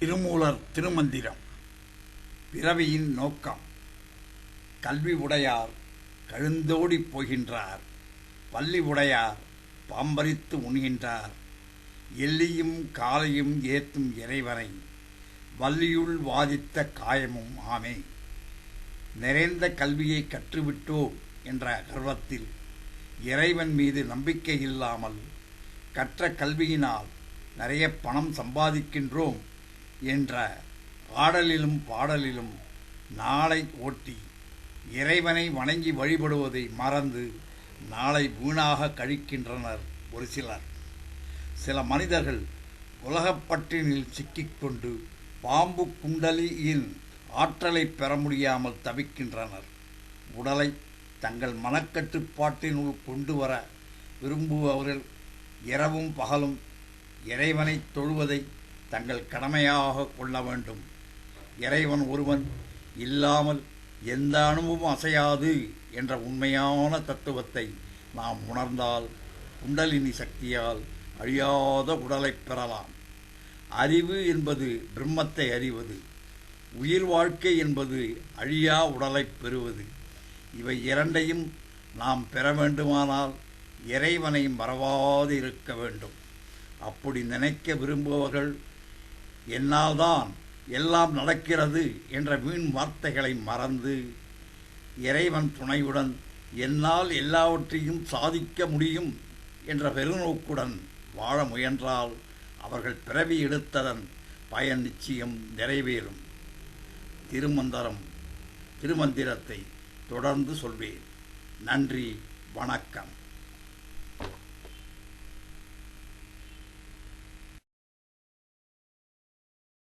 திருமூலர் திருமந்திரம். பிறவியின் நோக்கம். கல்வி உடையார் கழுந்தோடிப் போகின்றார். பள்ளி உடையார் பாம்பரித்து உண்கின்றார். எல்லியும் காலையும் ஏத்தும் இறைவனை வள்ளியுள் வாதித்த காயமும் ஆமே. நிறைந்த கல்வியை கற்றுவிட்டோம் என்ற கர்வத்தில் இறைவன் மீது நம்பிக்கை இல்லாமல் கற்ற கல்வியினால் நிறைய பணம் சம்பாதிக்கின்றோம் என்ற ஆடலிலும் பாடலிலும் நாளை ஓட்டி இறைவனை வணங்கி வழிபடுவதை மறந்து நாளை வீணாக கழிக்கின்றனர் ஒரு சிலர். சில மனிதர்கள் உலகப்பற்றினில் சிக்கிக்கொண்டு பாம்பு குண்டலியின் ஆற்றலை பெற முடியாமல் தவிக்கின்றனர். உடலை தங்கள் மனக்கட்டுப்பாட்டினுள் கொண்டு வர விரும்புபவர்கள் இரவும் பகலும் இறைவனை தொழுவதை தங்கள் கடமையாக கொள்ள வேண்டும். இறைவன் ஒருவன் இல்லாமல் எந்த அணுவும் அசையாது என்ற உண்மையான தத்துவத்தை நாம் உணர்ந்தால் குண்டலினி சக்தியால் அழியாத உடலைப் பெறலாம். அறிவு என்பது பிரம்மத்தை அறிவது உயிர் வாழ்க்கை என்பது அழியா உடலை பெறுவது. இவை இரண்டையும் நாம் பெற வேண்டுமானால் இறைவனை மறவாது இருக்க வேண்டும். அப்படி நினைக்க விரும்புபவர்கள் என்னால்தான் எல்லாம் நடக்கிறது என்ற வீண் வார்த்தைகளை மறந்து இறைவன் துணையுடன் என்னால் எல்லாவற்றையும் சாதிக்க முடியும் என்ற பெருநோக்குடன் வாழ முயன்றால் அவர்கள் பிறவி எடுத்ததன் பயன் நிச்சயம் நிறைவேறும். திருமந்தரம் திருமந்திரத்தை தொடர்ந்து சொல்வேன். நன்றி வணக்கம்.